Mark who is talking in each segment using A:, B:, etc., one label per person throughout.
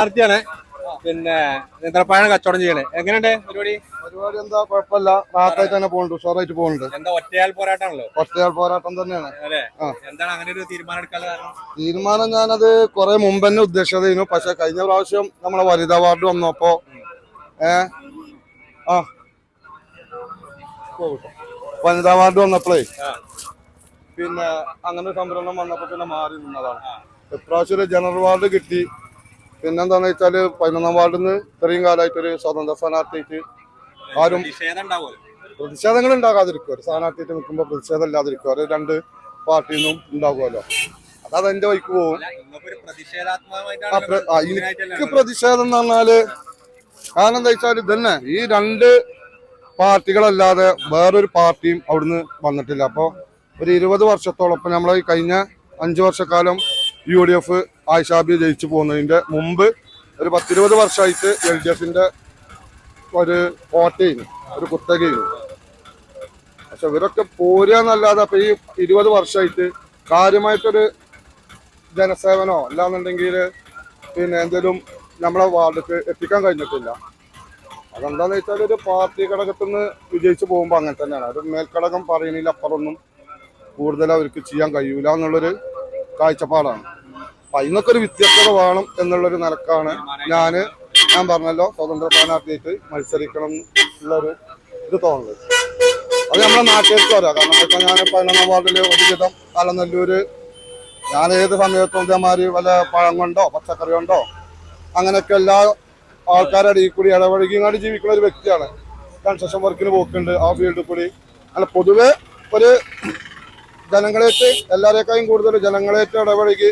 A: സ്ഥാനാർത്ഥിയാണ് പിന്നെ നേന്ത്രപ്പഴം കച്ചവടം ചെയ്യണേ എങ്ങനെയുണ്ട് പരിപാടി?
B: പരിപാടി എന്താ കുഴപ്പമില്ല. റാത്തായിട്ട് തന്നെ പോകുന്നുണ്ട് ഉഷാറായിട്ട് പോകുന്നുണ്ട്.
A: എന്താ ഒറ്റയാൽ പോരാട്ടാണല്ലോ
B: ഒറ്റയാൾ പോരാട്ടം തന്നെയാണ്.
A: എന്താണ് അങ്ങനെ ഒരു തീരുമാനം എടുക്കാനുള്ള കാരണം?
B: തീരുമാനം ഞാനത് കുറെ മുമ്പ് തന്നെ ഉദ്ദേശിച്ചതായിരുന്നു പക്ഷെ കഴിഞ്ഞ പ്രാവശ്യം നമ്മളെ വനിതാ വാർഡ് വന്നപ്പോ ഏ? ആ. വനിതാ വാർഡ് വന്നപ്പോഴേ പിന്നെ അങ്ങനെ സംരംഭം വന്നപ്പോ പിന്നെ മാറി നിന്നതാണ്. ഇപ്രാവശ്യം ഒരു ജനറൽ വാർഡ് കിട്ടി. പിന്നെന്താന്ന് വെച്ചാൽ പതിനൊന്നാം വാർഡിൽ നിന്ന് ഇത്രയും കാലമായിട്ട് ഒരു സ്വതന്ത്ര സ്ഥാനാർത്ഥിക്ക് ആരും പ്രതിഷേധങ്ങൾ ഉണ്ടാകാതിരിക്കും. ഒരു സ്ഥാനാർത്ഥിയിട്ട് നിൽക്കുമ്പോൾ പ്രതിഷേധം ഇല്ലാതിരിക്കും. ഒരു രണ്ട് പാർട്ടിയിൽ നിന്നും ഉണ്ടാകുമല്ലോ അതത് എന്റെ വഴിക്ക് പോകും. പ്ര- എനിക്ക് പ്രതിഷേധം എന്ന് പറഞ്ഞാൽ കാരണം എന്താ വെച്ചാൽ ഇതന്നെ. ഈ രണ്ട് പാർട്ടികളല്ലാതെ വേറൊരു പാർട്ടിയും അവിടുന്ന് വന്നിട്ടില്ല. അപ്പോൾ ഒരു ഇരുപത് വർഷത്തോളം ഇപ്പൊ നമ്മളെ ഈ കഴിഞ്ഞ അഞ്ചു വർഷക്കാലം യു ഡി എഫ് ആയിഷാബി ജയിച്ചു പോകുന്നതിന്റെ മുമ്പ് ഒരു പത്തിരുപത് വർഷമായിട്ട് എൽ ഡി എഫിന്റെ ഒരു കോട്ടയും ഒരു കുത്തകയും പക്ഷെ ഇവരൊക്കെ പോരുകയെന്നല്ലാതെ അപ്പം ഈ ഇരുപത് വർഷമായിട്ട് കാര്യമായിട്ടൊരു ജനസേവനോ അല്ലാന്നുണ്ടെങ്കിൽ പിന്നെ എന്തെങ്കിലും നമ്മളെ വാർഡിക്ക് എത്തിക്കാൻ കഴിഞ്ഞിട്ടില്ല. അതെന്താണെന്ന് വെച്ചാൽ ഒരു പാർട്ടി ഘടകത്തിൽ നിന്ന് വിജയിച്ചു പോകുമ്പോൾ അങ്ങനെ തന്നെയാണ്. ഒരു മേൽഘടകം പറയുന്നതിൽ അപ്പുറമൊന്നും കൂടുതൽ അവർക്ക് ചെയ്യാൻ കഴിയൂല എന്നുള്ളൊരു കാഴ്ചപ്പാടാണ്. അപ്പൊ അതിനൊക്കെ ഒരു വ്യത്യസ്തത വേണം എന്നുള്ളൊരു നിലക്കാണ് ഞാൻ. ഞാൻ പറഞ്ഞല്ലോ സ്വതന്ത്ര സ്ഥാനാർത്ഥിയായിട്ട് മത്സരിക്കണം എന്നുള്ളൊരു ഇത് തോന്നുന്നത്. അത് നമ്മളെ നാട്ടുകാർക്ക് വരാം കാരണം ഇപ്പൊ ഞാൻ പതിനൊന്നാം വാർഡിൽ ഒരുവിധം അലനല്ലൂര് ഞാൻ ഏത് സമയത്തും ഇതേമാതിരി വല്ല പഴം കൊണ്ടോ പച്ചക്കറി കൊണ്ടോ അങ്ങനെയൊക്കെ എല്ലാ ആൾക്കാരുടെ ഇടയിൽ കൂടി ഇടപഴകി ഇങ്ങോട്ട് ജീവിക്കുന്ന ഒരു വ്യക്തിയാണ്. കൺസ്ട്രക്ഷൻ വർക്കിന് പോക്കുണ്ട് ആ ഫീൽഡിൽ കൂടി. അല്ല പൊതുവെ ഒരു ജനങ്ങളേറ്റ് എല്ലാവരെക്കാളും കൂടുതൽ ജനങ്ങളേറ്റ് ഇടപഴകി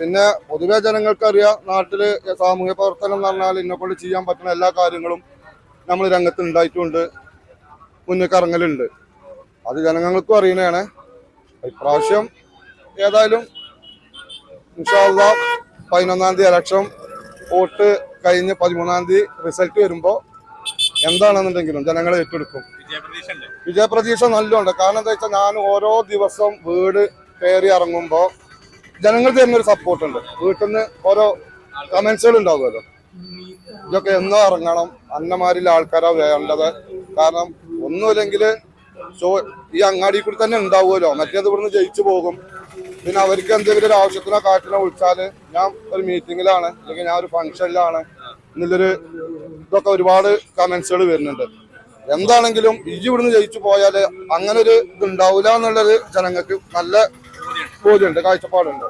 B: പിന്നെ പൊതുവെ ജനങ്ങൾക്ക് അറിയാം നാട്ടിൽ സാമൂഹ്യ പ്രവർത്തനം എന്ന് പറഞ്ഞാൽ ഇന്നെ കൊണ്ട് ചെയ്യാൻ പറ്റുന്ന എല്ലാ കാര്യങ്ങളും നമ്മൾ രംഗത്ത് ഉണ്ടായിട്ടുണ്ട്. മുന്നിൽ കറങ്ങലുണ്ട് അത് ജനങ്ങൾക്കും അറിയണതാണ് ഇപ്രാവശ്യം ഏതായാലും ഇൻഷാല്ല പതിനൊന്നാം തീയതി ഇലക്ഷൻ. വോട്ട് കഴിഞ്ഞ് പതിമൂന്നാം തീയതി റിസൾട്ട് വരുമ്പോൾ എന്താണെന്നുണ്ടെങ്കിലും ജനങ്ങളെ ഏറ്റെടുക്കും.
A: വിജയപ്രതീക്ഷ നല്ലതുണ്ട്
B: വിജയപ്രതീക്ഷ കാരണം എന്താ വെച്ചാൽ ഞാൻ ഓരോ ദിവസം വീട് കയറി ഇറങ്ങുമ്പോൾ ജനങ്ങൾ തരുന്ന ഒരു സപ്പോർട്ട് ഉണ്ട്. വീട്ടിൽ നിന്ന് ഓരോ കമന്റ്സുകൾ ഉണ്ടാവുമല്ലോ. ഇതൊക്കെ എന്നോ ഇറങ്ങണം. അന്നമാരിൽ ആൾക്കാരാ വേണ്ടത്. കാരണം ഒന്നുമില്ലെങ്കിൽ ഈ അങ്ങാടി കൂടി തന്നെ ഉണ്ടാവുമല്ലോ. മറ്റേത് ഇവിടുന്ന് ജയിച്ചു പോകും. പിന്നെ അവർക്ക് എന്തെങ്കിലും ഒരു ആവശ്യത്തിനോ കാറ്റിനോ വിളിച്ചാൽ ഞാൻ ഒരു മീറ്റിങ്ങിലാണ് അല്ലെങ്കിൽ ഞാൻ ഒരു ഫംഗ്ഷനിലാണ് എന്നുള്ളൊരു ഇതൊക്കെ ഒരുപാട് കമന്റ്സുകൾ വരുന്നുണ്ട്. എന്താണെങ്കിലും ഇജി ഇവിടുന്ന് ജയിച്ചു പോയാൽ അങ്ങനെ ഒരു ഇത് ഉണ്ടാവില്ല എന്നുള്ളത് ജനങ്ങൾക്ക് നല്ല ബോധ്യമുണ്ട് കാഴ്ചപ്പാടുണ്ട്.